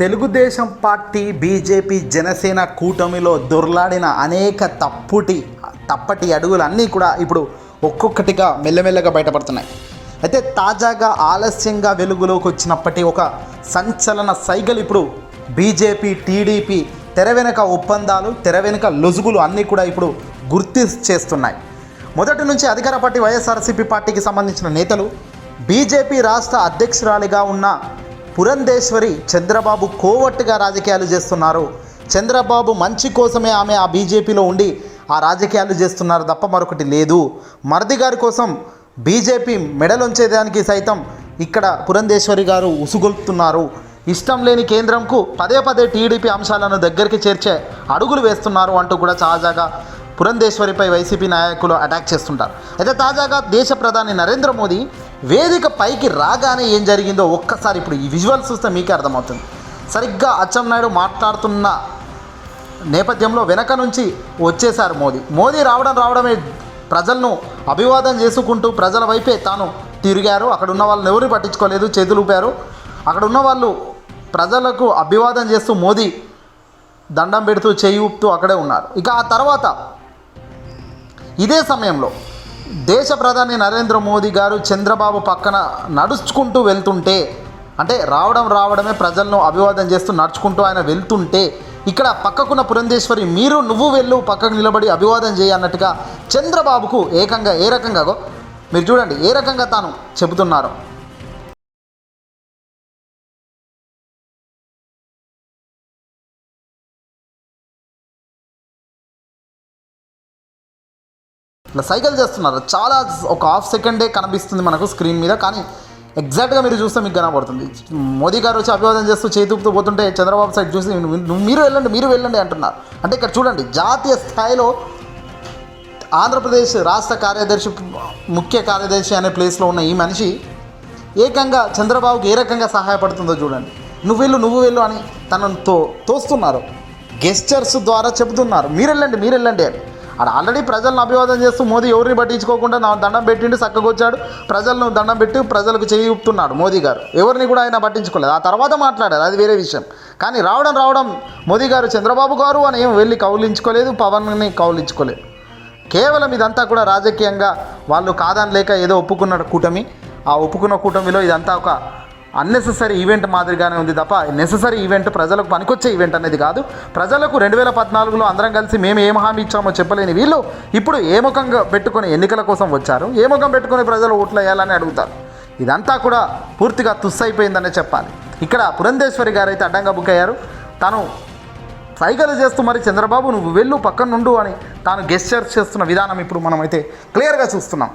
Telugu Desam party BJP Janasena కూటమిలో దొర్లాడిన అనేక తప్పుటి తప్పటి అడుగులు అన్నీ కూడా ఇప్పుడు ఒక్కొక్కటిగా మెల్లమెల్లగా బయటపడుతున్నాయి. అయితే తాజాగా ఆలస్యంగా వెలుగులోకి వచ్చినప్పటి ఒక సంచలన సైగలు ఇప్పుడు బీజేపీ టీడీపీ తెర వెనుక ఒప్పందాలు తెర వెనుక లొజుగులు అన్నీ కూడా ఇప్పుడు గుర్తు చేస్తున్నాయి. మొదటి నుంచి అధికార పార్టీ వైఎస్ఆర్సీపీ పార్టీకి సంబంధించిన నేతలు బీజేపీ రాష్ట్ర అధ్యక్షురాలిగా ఉన్న పురంధేశ్వరి చంద్రబాబు కోవట్టుగా రాజకీయాలు చేస్తున్నారు. చంద్రబాబు మంచి కోసమే ఆమె ఆ బీజేపీలో ఉండి ఆ రాజకీయాలు చేస్తున్నారు తప్ప మరొకటి లేదు. మరది గారి కోసం బీజేపీ మెడలుంచేదానికి సైతం ఇక్కడ పురంధేశ్వరి గారు ఉసుగొల్పుతున్నారు. ఇష్టం లేని కేంద్రంకు పదే పదే టీడీపీ అంశాలను దగ్గరికి చేర్చే అడుగులు వేస్తున్నారు అంటూ కూడా తాజాగా పురంధేశ్వరిపై వైసీపీ నాయకులు అటాక్ చేస్తుంటారు. అయితే తాజాగా దేశ ప్రధాని నరేంద్ర మోదీ వేదిక పైకి రాగానే ఏం జరిగిందో ఒక్కసారి ఇప్పుడు ఈ విజువల్స్ చూస్తే మీకే అర్థమవుతుంది. సరిగ్గా అచ్చెన్నాయుడు మాట్లాడుతున్న నేపథ్యంలో వెనక నుంచి వచ్చేశారు మోదీ. మోదీ రావడం రావడమే ప్రజలను అభివాదం చేసుకుంటూ ప్రజల వైపే తాను తిరిగారు. అక్కడ ఉన్న వాళ్ళని ఎవరు పట్టించుకోలేదు చేతులు ఊపారు. అక్కడ ఉన్న వాళ్ళు ప్రజలకు అభివాదం చేస్తూ మోదీ దండం పెడుతూ చేయి ఊపుతూ అక్కడే ఉన్నారు. ఇక ఆ తర్వాత ఇదే సమయంలో దేశ ప్రధాని నరేంద్ర మోదీ గారు చంద్రబాబు పక్కన నడుచుకుంటూ వెళ్తుంటే అంటే రావడం రావడమే ప్రజలను అభివాదం చేస్తూ నడుచుకుంటూ ఆయన వెళ్తుంటే ఇక్కడ పక్కకున్న పురంధేశ్వరి మీరు నువ్వు వెళ్ళు పక్కకు నిలబడి అభివాదం చేయి అన్నట్టుగా చంద్రబాబుకు ఏకంగా ఏ రకంగా గో- మీరు చూడండి ఏ రకంగా తాను చెబుతున్నారు. ఇట్లా సైకిల్ చేస్తున్నారు. చాలా ఒక హాఫ్ సెకండే కనిపిస్తుంది మనకు స్క్రీన్ మీద కానీ ఎగ్జాక్ట్గా మీరు చూస్తే మీకు కనబడుతుంది. మోదీ గారు వచ్చి అభివాదం చేస్తూ చేతుపుతూ పోతుంటే చంద్రబాబు సైడ్ చూసి మీరు వెళ్ళండి మీరు వెళ్ళండి అంటున్నారు. అంటే ఇక్కడ చూడండి జాతీయ స్థాయిలో ఆంధ్రప్రదేశ్ రాష్ట్ర కార్యదర్శి ముఖ్య కార్యదర్శి అనే ప్లేస్లో ఉన్న ఈ మనిషి ఏకంగా చంద్రబాబుకి ఏ రకంగా సహాయపడుతుందో చూడండి. నువ్వు వెళ్ళు నువ్వు వెళ్ళు అని తనను తో తోస్తున్నారు. గెస్టర్స్ ద్వారా చెబుతున్నారు మీరు వెళ్ళండి మీరు వెళ్ళండి అని. ఆడ ఆల్రెడీ ప్రజలను అభివాదం చేస్తూ మోదీ ఎవరిని పట్టించుకోకుండా నా దండం పెట్టిండు చక్కగొచ్చాడు. ప్రజలను దండం పెట్టి ప్రజలకు చేయి ఊపుతున్నాడు మోదీ గారు. ఎవరిని కూడా ఆయన పట్టించుకోలేదు. ఆ తర్వాత మాట్లాడారు అది వేరే విషయం. కానీ రావడం రావడం మోదీ గారు చంద్రబాబు గారు అని ఏం వెళ్ళి కౌలించుకోలేదు పవన్ని కౌలించుకోలేదు. కేవలం ఇదంతా కూడా రాజకీయంగా వాళ్ళు కాదని లేక ఏదో ఒప్పుకున్న కూటమి. ఆ ఒప్పుకున్న కూటమిలో ఇదంతా ఒక అన్నెసెసరీ ఈవెంట్ మాదిరిగానే ఉంది తప్ప నెససరీ ఈవెంట్ ప్రజలకు పనికొచ్చే ఈవెంట్ అనేది కాదు. ప్రజలకు రెండు వేల పద్నాలుగులో అందరం కలిసి మేము ఏం హామీ ఇచ్చామో చెప్పలేని వీళ్ళు ఇప్పుడు ఏ ముఖంగా ఎన్నికల కోసం వచ్చారు? ఏ ముఖం ప్రజలు ఓట్లు వేయాలని అడుగుతారు? ఇదంతా కూడా పూర్తిగా తుస్సైపోయిందనే చెప్పాలి. ఇక్కడ పురంధేశ్వరి గారు అయితే అడ్డంగా బుక్ అయ్యారు. తను సైగలు చేస్తూ మరి చంద్రబాబు నువ్వు వెళ్ళు పక్కన నుండు అని తాను గెస్చర్ చేస్తున్న విధానం ఇప్పుడు మనమైతే క్లియర్గా చూస్తున్నాం.